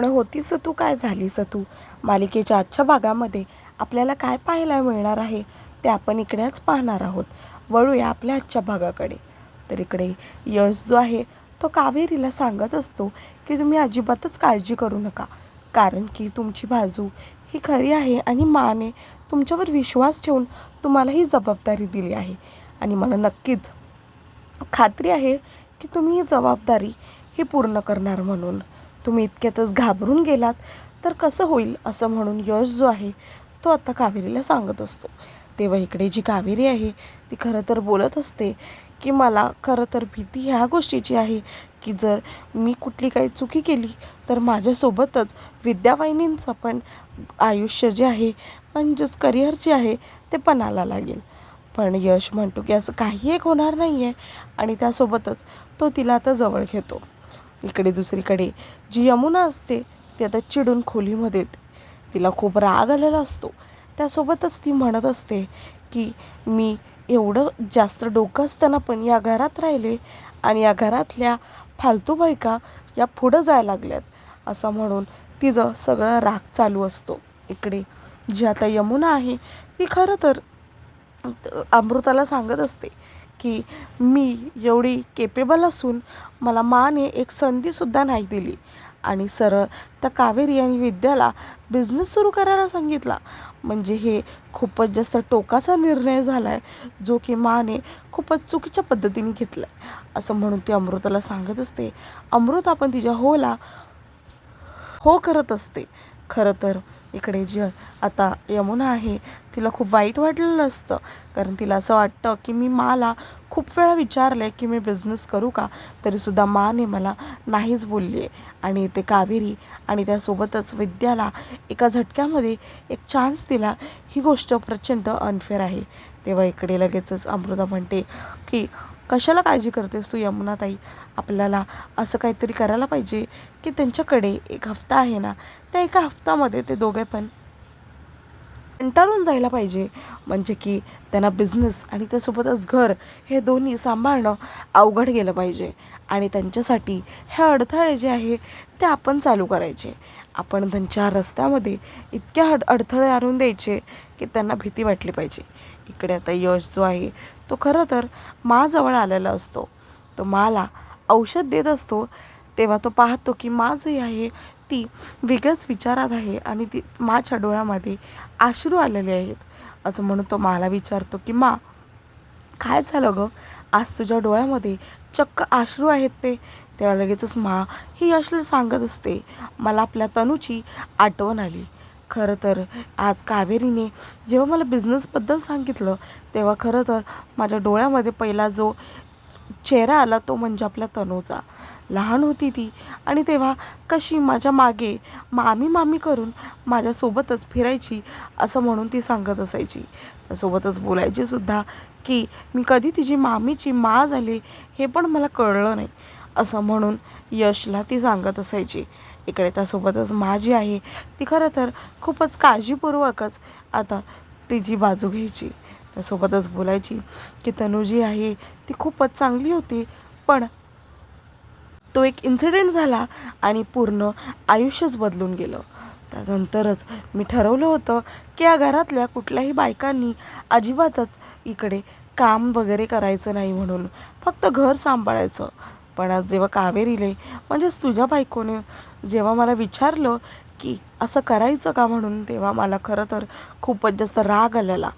कोण होतीस तू? काय झालीस तू? मालिकेच्या आजच्या भागामध्ये आपल्याला काय पाहायला मिळणार आहे ते आपण इकडेच पाहणार आहोत. वळूया आपल्या आजच्या भागाकडे. तर इकडे यश जो आहे तो कावेरीला सांगत असतो की तुम्ही अजिबातच काळजी करू नका. कारण की तुमची बाजू ही खरी आहे आणि माने तुमच्यावर विश्वास ठेवून तुम्हाला ही जबाबदारी दिली आहे. आणि मला नक्कीच खात्री आहे की तुम्ही ही जबाबदारी ही पूर्ण करणार म्हणून. तुम्ही इतक्यातच घाबरून गेलात तर कसं होईल असं म्हणून यश जो आहे तो आता कावेरीला सांगत असतो. तेव्हा इकडे जी कावेरी आहे ती खरं तर बोलत असते की मला खरं तर भीती ह्या गोष्टीची आहे की जर मी कुठली काही चुकी केली तर माझ्यासोबतच विद्यावाहिनींचं पण आयुष्य जे आहे म्हणजेच करिअर जे आहे ते पणाला लागेल. पण यश म्हणतो की असं काही एक होणार नाही आहे आणि त्यासोबतच तो तिला आता जवळ घेतो. इकडे दुसरीकडे. जी यमुना असते ती आता चिडून खोलीमध्ये येते. तिला खूप राग आलेला असतो. त्यासोबतच ती म्हणत असते की मी एवढं जास्त डोकं असताना पण या घरात राहिले आणि या घरातल्या फालतू बायका या पुढं जायला लागल्यात. असं म्हणून तिचं सगळं राग चालू असतो. इकडे जी आता यमुना आहे ती खरं तर अमृताला सांगत असते की मी एवढी केपेबल असून मला माने एक संधीसुद्धा नाही दिली. आणि सरळ त्या कावेरी आणि विद्याला बिझनेस सुरू करायला सांगितला. म्हणजे हे खूपच जास्त टोकाचा निर्णय झाला आहे जो की माने खूपच चुकीच्या पद्धतीने घेतला आहे असं म्हणून ती अमृताला सांगत असते. अमृत आपण तिच्या होला हो करत असते. खरं तर इकडे जी आता यमुना आहे तिला खूप वाईट वाटलेलं असतं. कारण तिला असं वाटतं की मी माला खूप वेळा विचारलं आहे की मी बिझनेस करू का? तरीसुद्धा माने मला नाहीच बोलली आहे आणि ते कावेरी आणि त्यासोबतच विद्याला एका झटक्यामध्ये एक चान्स दिला. ही गोष्ट प्रचंड अनफेअर आहे. तेव्हा इकडे लगेचच अमृता म्हणते की कशाला काळजी करतेस तू यमुनाताई आपल्याला असं काहीतरी करायला पाहिजे. की त्यांच्याकडे एक हफ्ता आहे ना त्या एका हफ्त्यामध्ये ते दोघे पण कंटाळून जायला पाहिजे. म्हणजे की त्यांना बिझनेस आणि त्यासोबतच घर हे दोन्ही सांभाळणं अवघड गेलं पाहिजे. आणि त्यांच्यासाठी हे अडथळे जे आहे ते आपण चालू करायचे. आपण त्यांच्या रस्त्यामध्ये इतक्या अड अडथळे आणून द्यायचे की त्यांना भीती वाटली पाहिजे. इकडे आता यश जो आहे तो खरं तर माजवळ आलेला असतो. तो माला औषध देत असतो तेव्हा तो पाहतो की मा जी आहे ती वेगळ्याच विचारात आहे आणि ती माझ्या डोळ्यामध्ये आश्रू आलेले आहेत. असं म्हणून तो माला विचारतो की मा काय झालं गं? आज तुझ्या डोळ्यामध्ये चक्क आश्रू आहेत ते. तेव्हा लगेचच मा ही अश्लील सांगत असते. मला आपल्या तनूची आठवण आली. खरं तर आज कावेरीने जेव्हा मला बिझनेसबद्दल सांगितलं तेव्हा खरं तर माझ्या डोळ्यामध्ये पहिला जो चेहरा आला तो म्हणजे आपल्या तनूचा. लहान होती ती. आणि तेव्हा कशी माझ्या मागे मामी मामी करून माझ्यासोबतच फिरायची असं म्हणून ती सांगत असायची. त्यासोबतच बोलायची सुद्धा की मी कधी तिची मामीची मा झाली हे पण मला कळलं नाही असं म्हणून यशला ती सांगत असायची. इकडे त्यासोबतच मा जी आहे ती खरं तर खूपच काळजीपूर्वकच आता तिची बाजू घ्यायची. त्यासोबतच बोलायची की तनुजी आहे ती खूपच चांगली होती पण तो एक इन्सिडेंट झाला आणि पूर्ण आयुष्यच बदलून गेलं. त्यानंतरच मी ठरवलं होतं की या घरातल्या कुठल्याही बायकांनी अजिबातच इकडे काम वगैरे करायचं नाही म्हणून फक्त घर सांभाळायचं. पण आज जेव्हा कावेरीले म्हणजेच तुझ्या बायकोने जेव्हा मला विचारलं की असं करायचं का म्हणून तेव्हा मला खरं तर खूपच जास्त राग आलेला.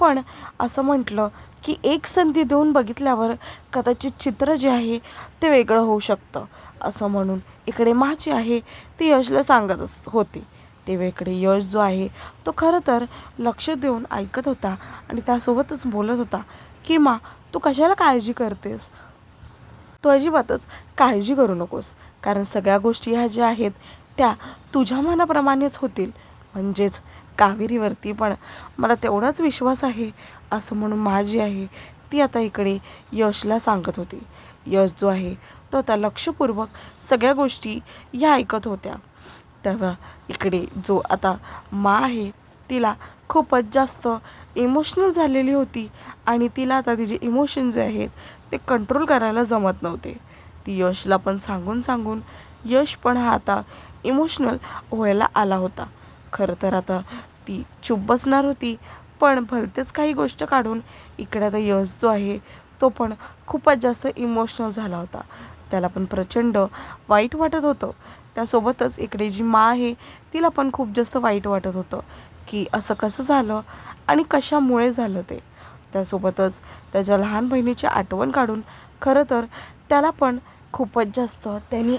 पण असं म्हटलं की एक संधी देऊन बघितल्यावर कदाचित चित्र जे आहे ते वेगळं होऊ शकतं. असं म्हणून इकडे माझी आहे ती यशला सांगत अस होती. तेव्हाकडे यश जो आहे तो खरं तर लक्ष देऊन ऐकत होता आणि त्यासोबतच बोलत होता की मा तू कशाला काळजी करतेस? तू अजिबातच काळजी करू नकोस. कारण सगळ्या गोष्टी ह्या ज्या आहेत त्या तुझ्या मनाप्रमाणेच होतील. म्हणजेच कावेरीवरती पण मला तेवढाच विश्वास आहे असं म्हणून माझी आहे ती आता इकडे यशला सांगत होती. यश जो आहे तो आता लक्षपूर्वक सगळ्या गोष्टी या ऐकत होत्या. तेव्हा इकडे जो आता मा आहे तिला खूपच जास्त इमोशनल झालेली होती आणि तिला आता तिचे इमोशन जे आहेत ते कंट्रोल करायला जमत नव्हते. ती यशला पण सांगून सांगून यश पण हा आता इमोशनल व्हायला आला होता. खरं तर आता ती चूप बसणार होती. पण भलतेच काही गोष्ट काढून इकडे आता यश जो आहे तो पण खूपच जास्त इमोशनल झाला होता. त्याला पण प्रचंड वाईट वाटत होतं. त्यासोबतच इकडे जी मा आहे तिला पण खूप जास्त वाईट वाटत होतं की असं कसं झालं आणि कशामुळे झालं ते. त्यासोबतच त्याच्या लहान बहिणीची आठवण काढून खरं तर त्याला पण खूपच जास्त त्यांनी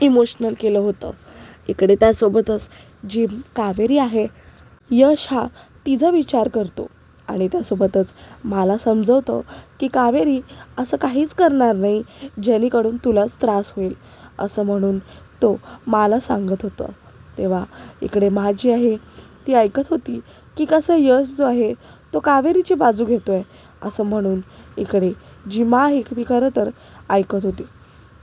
इमोशनल केलं होतं. इकडे त्यासोबतच जी कावेरी आहे यश हा तिचा विचार करतो. आणि त्यासोबतच मला समजवतो की कावेरी असं काहीच करणार नाही जेणेकडून तुलाच त्रास होईल असं म्हणून तो मला सांगत होतं. तेव्हा इकडे माझी आहे ती ऐकत होती की कसं यश जो आहे तो कावेरीची बाजू घेतो आहे असं म्हणून इकडे जी मा आहे ती खरं तर ऐकत होती.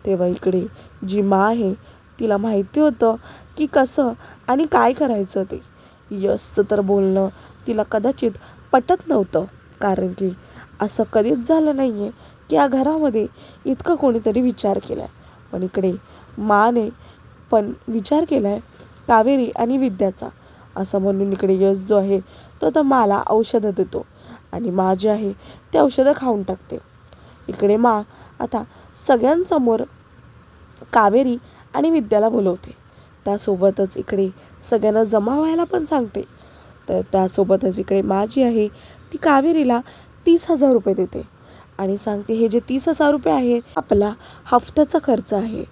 तेव्हा इकडे जी मा आहे तिला माहिती होतं की कसं आणि काय करायचं ते. यशचं तर बोलणं तिला कदाचित पटत नव्हतं. कारण की असं कधीच झालं नाही आहे की या घरामध्ये इतकं कोणीतरी विचार केला आहे पण इकडे माने पण विचार केला आहे कावेरी आणि विद्याचा. असं म्हणून इकडे यश जो आहे तो तर मला औषधं देतो आणि मा जे आहे ते औषधं खाऊन टाकते. इकडे मा आता सगळ्यांसमोर कावेरी आणि विद्याला बोलवते. त्यासोबतच इकडे सगळ्यांना जमा व्हायला पण सांगते. तर त्यासोबतच इकडे मा जी आहे ती कावेरीला तीस हजार रुपये देते. आणि सांगते हे जे तीस हजार रुपये आहे आपला हफ्त्याचा खर्च आहे.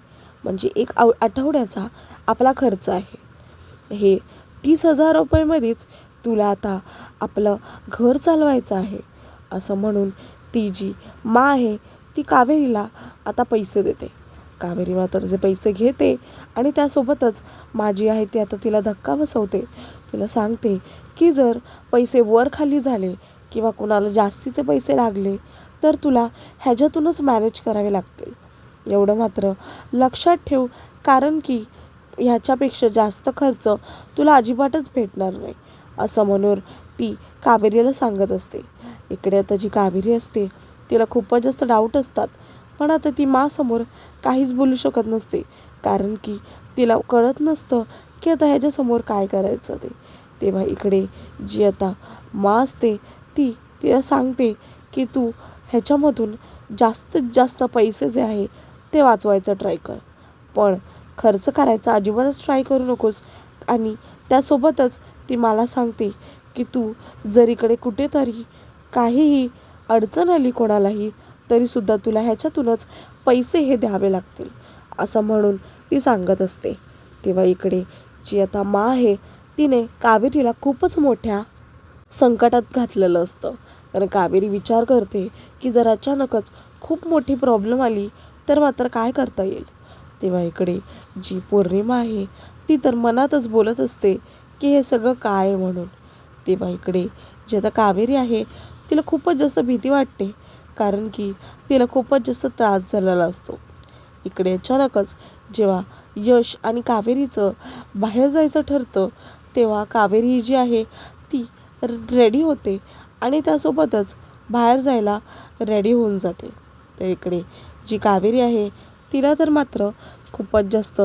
म्हणजे एक आव आठवड्याचा आपला खर्च आहे. हे तीस हजार रुपयेमध्येच तुला आता आपलं घर चालवायचं आहे. असं म्हणून ती जी मा आहे ती कावेरीला आता पैसे देते. कावेरी मातरचे जे पैसे घेते आणि त्यासोबतच माझी आहे ती आता तिला धक्का बसवते. तिला सांगते की जर पैसे वर खाली झाले किंवा कुणाला जास्तीचे पैसे लागले तर तुला ह्याच्यातूनच मॅनेज करावे लागतील. एवढं मात्र लक्षात ठेव कारण की ह्याच्यापेक्षा जास्त खर्च तुला अजिबातच भेटणार नाही असं म्हणून ती कावेरीला सांगत असते. इकडे आता जी कावेरी असते तिला खूपच जास्त डाऊट असतात. पण आता ती मासमोर काहीच बोलू शकत नसते. कारण की तिला कळत नसतं की आता ह्याच्यासमोर काय करायचं ते. तेव्हा इकडे जी आता मा असते ती तिला सांगते की तू ह्याच्यामधून जास्तीत जास्त पैसे जे आहे ते वाचवायचं ट्राय कर. पण खर्च करायचा अजिबातच ट्राय करू नकोस. आणि त्यासोबतच ती मला सांगते की तू जर इकडे कुठेतरी काहीही अडचण आली कोणालाही तरीसुद्धा तुला ह्याच्यातूनच पैसे हे द्यावे लागतील. असं म्हणून ती सांगत असते. तेव्हा इकडे जी आता मा आहे तिने कावेरीला खूपच मोठ्या संकटात घातलेलं असतं. कारण कावेरी विचार करते की जर अचानकच खूप मोठी प्रॉब्लेम आली तर मात्र काय करता येईल? तेव्हा इकडे जी पौर्णिमा आहे ती तर मनातच बोलत असते की हे सगळं काय आहे म्हणून. तेव्हा इकडे जी आता कावेरी आहे तिला खूपच जास्त भीती वाटते. कारण की तिला खूपच जास्त त्रास झालेला असतो. इकडे अचानकच जेव्हा यश आणि कावेरीचं बाहेर जायचं ठरतं तेव्हा कावेरी जी आहे ती रेडी होते आणि त्यासोबतच बाहेर जायला रेडी होऊन जाते. तर इकडे जी कावेरी आहे तिला तर मात्र खूपच जास्त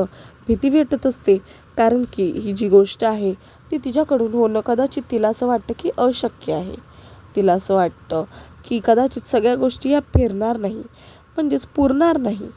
भीती भेटत असते कारण की ही जी गोष्ट आहे ती तिच्याकडून होणं कदाचित तिला असं वाटतं की अशक्य आहे. तिला असं वाटतं की कदाचित सगळ्या गोष्टी या फिरणार नाही म्हणजेच पुरणार नाही.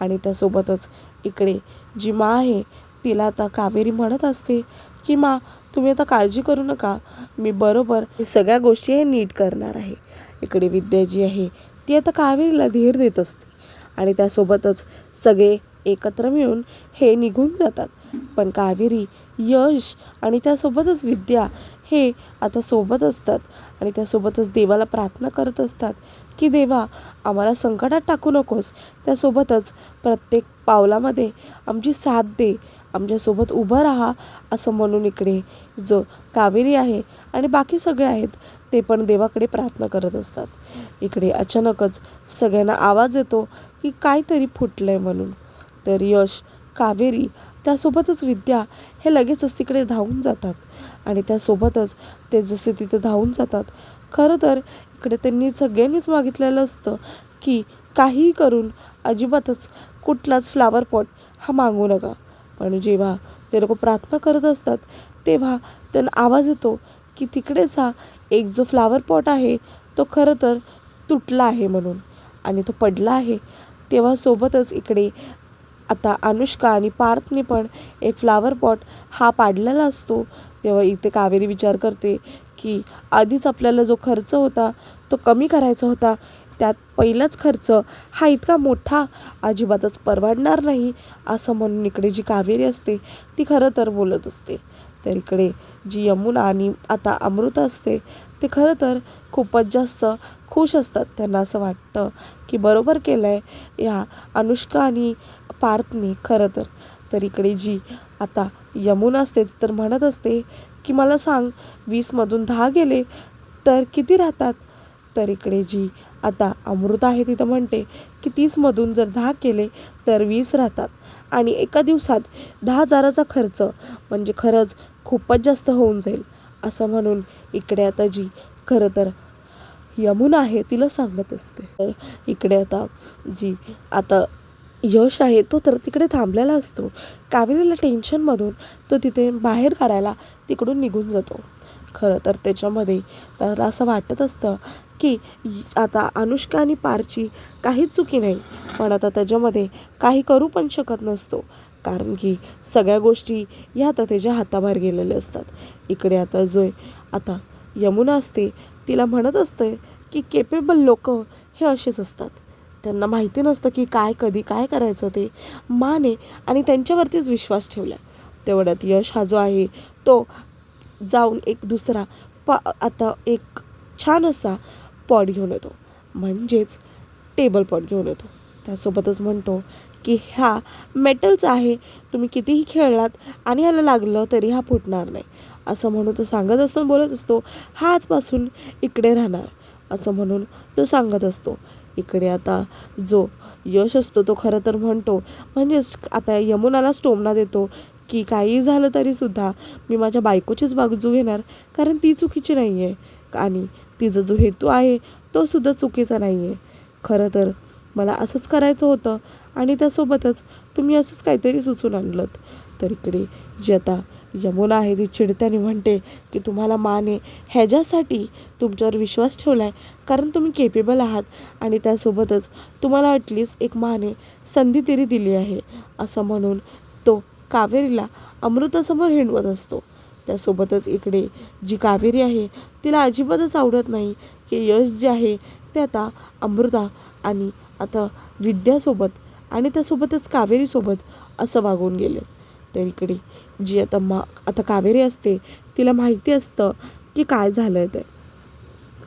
आणि त्यासोबतच इकडे जी मा आहे तिला आता कावेरी म्हणत असते की मा तुम्ही आता काळजी करू नका. मी बरोबर हे सगळ्या गोष्टी हे नीट करणार आहे. इकडे विद्या जी आहे ती आता कावेरीला धीर देत असते. आणि त्यासोबतच सगळे एकत्र मिळून हे निघून जातात. पण कावेरी यश आणि त्यासोबतच विद्या हे आता सोबत असतात. आणि त्यासोबतच देवाला प्रार्थना करत असतात की देवा आम्हाला संकटात टाकू नकोस. त्यासोबतच प्रत्येक पावलामध्ये आमची साथ दे. आमच्यासोबत उभं राहा असं म्हणून इकडे जो कावेरी आहे आणि बाकी सगळे आहेत ते पण देवाकडे प्रार्थना करत असतात. इकडे अचानकच सगळ्यांना आवाज येतो की काहीतरी फुटलं आहे म्हणून. तर यश कावेरी त्यासोबतच विद्या हे लगेचच तिकडे धावून जातात. आणि त्यासोबतच ते जसे तिथं धावून जातात खरं तर इकडे त्यांनी सगळ्यांनीच मागितलेलं असतं की काहीही करून अजिबातच कुठलाच फ्लावर पॉट हा मागू नका. पण जेव्हा ते लोक प्रार्थना करत असतात तेव्हा त्यांना आवाज येतो की तिकडेच हा एक जो फ्लावर पॉट आहे तो खरं तर तुटला आहे म्हणून आणि तो पडला आहे. तेव्हा सोबतच इकडे आता अनुष्का आणि पार्थने पण एक फ्लावर पॉट हा पाडलेला असतो. तेव्हा इथे कावेरी विचार करते की आधीच आपल्याला जो खर्च होता तो कमी करायचा होता. त्यात पहिलाच खर्च हा इतका मोठा अजिबातच परवडणार नाही असं म्हणून इकडे जी कावेरी असते ती खरं तर बोलत असते. तर इकडे जी यमुना आणि आता अमृत असते ते खरं तर खूपच जास्त खुश असतात. त्यांना असं वाटतं की बरोबर केलं आहे या अनुष्का आणि पार्थने खरं तर. तर इकडे जी आता यमुना असते ती तर म्हणत असते की मला सांग वीसमधून दहा गेले तर किती राहतात? तर इकडे जी आता अमृत आहे तिथं म्हणते की तीसमधून जर दहा केले तर वीस राहतात. आणि एका दिवसात दहा हजाराचा खर्च म्हणजे खरंच खूपच जास्त होऊन जाईल असं म्हणून इकडे आता जी खरं तर यमुना आहे तिला सांगत असते. तर इकडे आता जी आता यश आहे तो तर तिकडे थांबलेला असतो. कावेरीला टेन्शनमधून तो तिथे बाहेर काढायला तिकडून निघून जातो. खरं तर त्याच्यामध्ये त्याला असं वाटत असतं की आता अनुष्का आणि पारची काहीच चुकी नाही पण आता त्याच्यामध्ये काही करू पण शकत नसतो. कारण की सगळ्या गोष्टी ह्या आता त्याच्या हाताबाहेर गेलेल्या असतात. इकडे आता जो आता यमुना असते तिला म्हणत असते की केपेबल लोक हे असेच असतात. त्यांना माहिती नसतं की काय कधी काय करायचं ते. माने आणि त्यांच्यावरतीच विश्वास ठेवला. तेवढ्यात यश हा जो आहे तो जाऊन एक दुसरा प आता एक छान असा पॉट घेऊन येतो. म्हणजेच टेबल पॉट घेऊन येतो. त्यासोबतच म्हणतो की हा मेटलचा आहे. तुम्ही कितीही खेळलात आणि ह्याला लागलं तरी हा फुटणार नाही. असं म्हणून तो सांगत असतो बोलत असतो हा आजपासून इकडे राहणार. असं म्हणून तो सांगत असतो. इकडे आता जो यश असतो तो खरं तर म्हणतो. म्हणजेच आता यमुनाला स्टोमना देतो की काही झालं तरीसुद्धा मी माझ्या बायकोचीच बाजू घेणार कारण ती चुकीची नाही आहे आणि तिचा जो हेतू आहे तो सुद्धा चुकीचा नाही आहे खरं तर मला असंच करायचं होतं आणि त्यासोबतच तुम्ही असंच काहीतरी सुचून आणलं तर इकडे जी आता यमुना आहे ती चिडत्याने म्हणते की तुम्हाला माने ह्याच्यासाठी तुमच्यावर विश्वास ठेवला आहे कारण तुम्ही केपेबल आहात आणि त्यासोबतच तुम्हाला ॲटलिस्ट एक माने संधी तरी दिली आहे. असं म्हणून तो कावेरीला अमृतासमोर हिंडवत असतो. त्यासोबतच इकडे जी कावेरी आहे तिला अजिबातच आवडत नाही की यश जे आहे ते आता अमृता आणि आता विद्यासोबत आणि त्यासोबतच कावेरीसोबत असं वागून गेले. तर इकडे जी आता मा आता कावेरी असते तिला माहिती असतं की काय झालं आहे ते.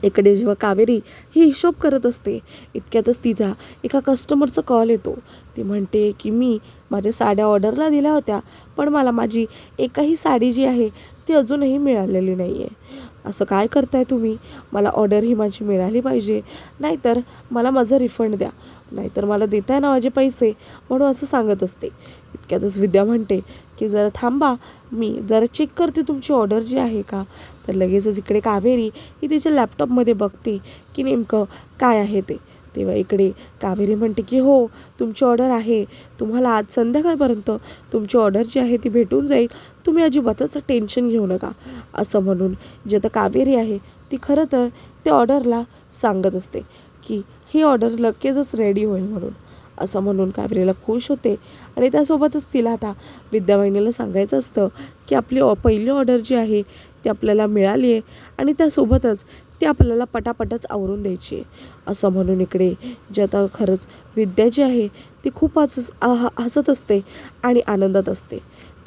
इकडे जेव्हा कावेरी ही हिशोब करत असते इतक्यातच तिचा एका कस्टमरचा कॉल येतो. ती म्हणते की मी माझ्या साड्या ऑर्डरला दिल्या होत्या पण मला माझी एकही साडी जी आहे ती अजूनही मिळालेली नाही आहे असं काय करताय तुम्ही? मला ऑर्डर ही माझी मिळाली पाहिजे. नाहीतर मला माझं रिफंड द्या. नाहीतर मला देताय ना माझे पैसे म्हणून असं सांगत असते. इतक्यातच विद्या म्हणते की जरा थांबा मी जरा चेक करते तुमची ऑर्डर जी आहे का? तर लगेचच इकडे कावेरी ही तिच्या लॅपटॉपमध्ये बघते की नेमकं काय आहे ते. तेव्हा इकडे कावेरी म्हणते की हो तुमची ऑर्डर आहे. तुम्हाला आज संध्याकाळपर्यंत तुमची ऑर्डर जी आहे ती भेटून जाईल. तुम्ही अजिबातच टेन्शन घेऊ नका. असं म्हणून जी आता कावेरी आहे ती खरं तर त्या ऑर्डरला सांगत असते की ही ऑर्डर लगेचच रेडी होईल म्हणून. असं म्हणून कावेरीला खुश होते. आणि त्यासोबतच तिला आता विद्यावाहिनीला सांगायचं असतं की आपली ऑ पहिली ऑर्डर जी आहे ती आपल्याला मिळाली आहे आणि त्यासोबतच ती आपल्याला पटापटच आवरून द्यायची आहे. असं म्हणून इकडे जे आता खरंच विद्या जी आहे ती खूप हस हसत असते आणि आनंदात असते.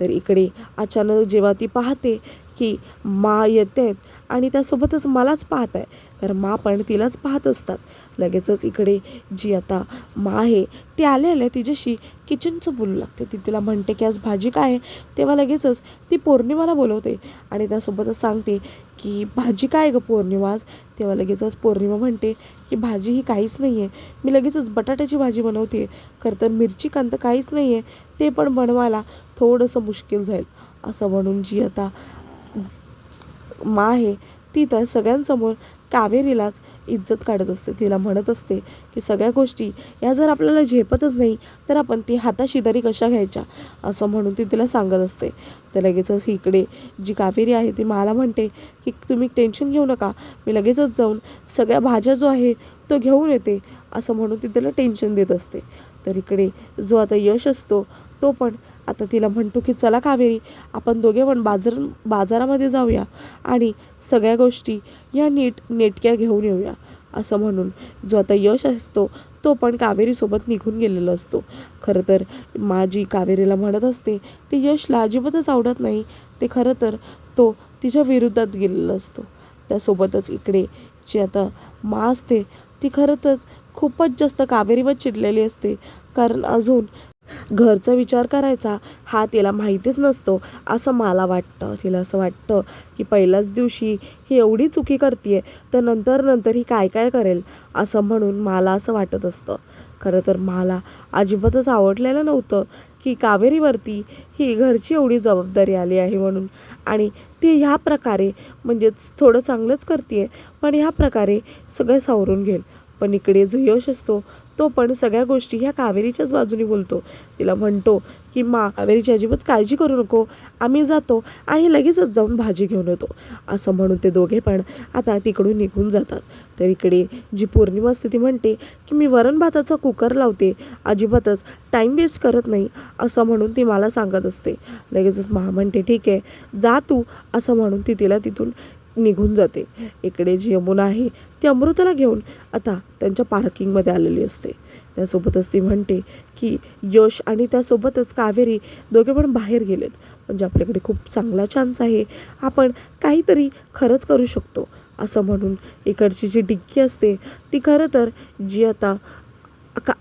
तर इकडे अचानक जेव्हा ती पाहते की मा येते आणि त्यासोबतच मलाच पाहत आहे. तर मा पण तिलाच पाहत असतात. लगेचच इकडे जी आता मा आहे ती आलेल्या तिच्याशी किचनचं बोलू लागते. ती तिला म्हणते की आज भाजी काय आहे? तेव्हा लगेचच ती पौर्णिमाला बोलवते आणि त्यासोबतच सांगते की भाजी काय आहे गं पौर्णिमा आज? तेव्हा लगेचच पौर्णिमा म्हणते की भाजी ही काहीच नाही आहे मी लगेचच बटाट्याची भाजी बनवते. खरं तर मिरची कांत काहीच नाही आहे ते पण बनवायला थोडंसं मुश्किल जाईल. असं म्हणून जी आता मा आहे ती तर सगळ्यांसमोर कावेरीलाच इज्जत काढत असते. तिला म्हणत असते की सगळ्या गोष्टी या जर आपल्याला झेपतच नाही तर आपण ती हाताशी तरी कशा घ्यायच्या? असं म्हणून ती तिला सांगत असते. तर लगेचच इकडे जी कावेरी आहे ती मला म्हणते की तुम्ही टेन्शन घेऊ नका मी लगेचच जाऊन सगळ्या भाज्या जो आहे तो घेऊन येते. असं म्हणून ती त्याला टेन्शन देत असते. तर इकडे जो आता यश असतो तो पण आता तिला म्हणतो की चला कावेरी आपण दोघे पण बाजार बाजारामध्ये जाऊया आणि सगळ्या गोष्टी या नीट नेटक्या घेऊन येऊया असं म्हणून जो आता यश असतो तो पण कावेरीसोबत निघून गेलेला असतो. खरं तर माझी कावेरीला म्हणत असते ते यशला अजिबातच आवडत नाही ते खरं तर तो तिच्या विरोधात गेलेला असतो. त्यासोबतच इकडे जी आता मा असते ती खरंच खूपच जास्त कावेरीवर चिडलेली असते. कारण अजून घरचा विचार करायचा हा तिला माहितीच नसतो. असं मला वाटतं तिला असं वाटतं की पहिल्याच दिवशी ही एवढी चुकी करते तर नंतर नंतर ही काय काय करेल असं म्हणून मला असं वाटत असतं. खरं तर मला अजिबातच आवडलेलं नव्हतं की कावेरीवरती ही घरची एवढी जबाबदारी आली आहे म्हणून. आणि ती ह्या प्रकारे म्हणजेच थोडं चांगलंच करते पण ह्या प्रकारे सगळं सावरून घेईल. पण इकडे जो यश असतो तो पण सगळ्या गोष्टी ह्या कावेरीच्याच बाजूने बोलतो. तिला म्हणतो की मा कावेरीची अजिबात काळजी करू नको. आम्ही जातो आणि लगेचच जाऊन भाजी घेऊन येतो. असं म्हणून ते दोघे पण आता तिकडून निघून जातात. तर इकडे जी पौर्णिमा असते ती म्हणते की मी वरण भाताचा कुकर लावते. अजिबातच टाईम वेस्ट करत नाही. असं म्हणून ती मला सांगत असते. लगेचच महा म्हणते ठीक आहे जा तू. असं म्हणून ती तिला तिथून निघून जाते. इकडे जी यमुना आहे ती अमृताला घेऊन आता त्यांच्या पार्किंगमध्ये आलेली असते. त्यासोबतच ती म्हणते की यश आणि त्यासोबतच कावेरी दोघे पण बाहेर गेलेत. म्हणजे आपल्याकडे खूप चांगला चान्स आहे. आपण काहीतरी खरंच करू शकतो. असं म्हणून इकडची जी डिक्की असते ती खरं तर जी आता का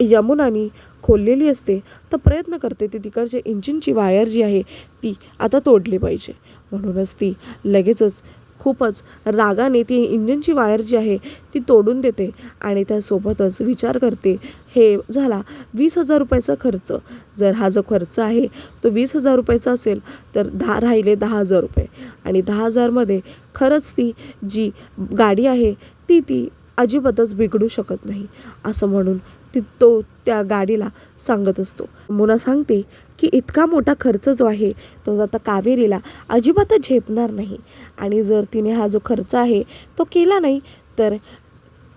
यमुनानी खोललेली असते तर प्रयत्न करते ती तिकडच्या इंजिनची वायर जी आहे ती आता तोडली पाहिजे. म्हणूनच ती लगेचच खूपच रागाने ती इंजिनची वायर जी आहे ती तोडून देते आणि त्यासोबतच विचार करते हे झाला वीस हजार रुपयाचा खर्च. जर हा जो खर्च आहे तो वीस हजार रुपयाचा असेल तर दहा राहिले दहा हजार रुपये. आणि दहा हजारमध्ये खरंच ती जी गाडी आहे ती ती अजिबातच बिघडू शकत नाही. असं म्हणून ती तो त्या गाडीला सांगत असतो. मुना सांगते की इतका मोठा खर्च जो आहे तो आता कावेरीला अजिबातच झेपणार नाही. आणि जर तिने हा जो खर्च आहे तो केला नाही तर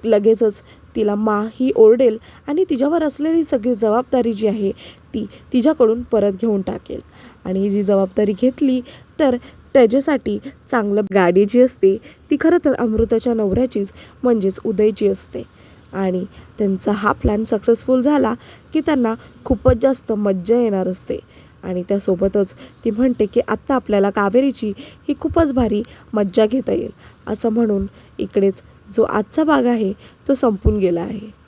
लगेचच तिला मा ही ओरडेल आणि तिच्यावर असलेली सगळी जबाबदारी जी आहे ती तिच्याकडून परत घेऊन टाकेल. आणि ही जी जबाबदारी घेतली तर त्याच्यासाठी चांगलं गाडी जी असते ती खरं तर अमृताच्या नवऱ्याचीच म्हणजेच उदयची असते. आणि त्यांचा हा प्लॅन सक्सेसफुल झाला की त्यांना खूपच जास्त मज्जा येणार असते. आणि त्यासोबतच ती म्हणते की आत्ता आपल्याला कावेरीची ही खूपच भारी मज्जा घेता येईल. असं म्हणून इकडेच जो आजचा भाग आहे तो संपून गेला आहे.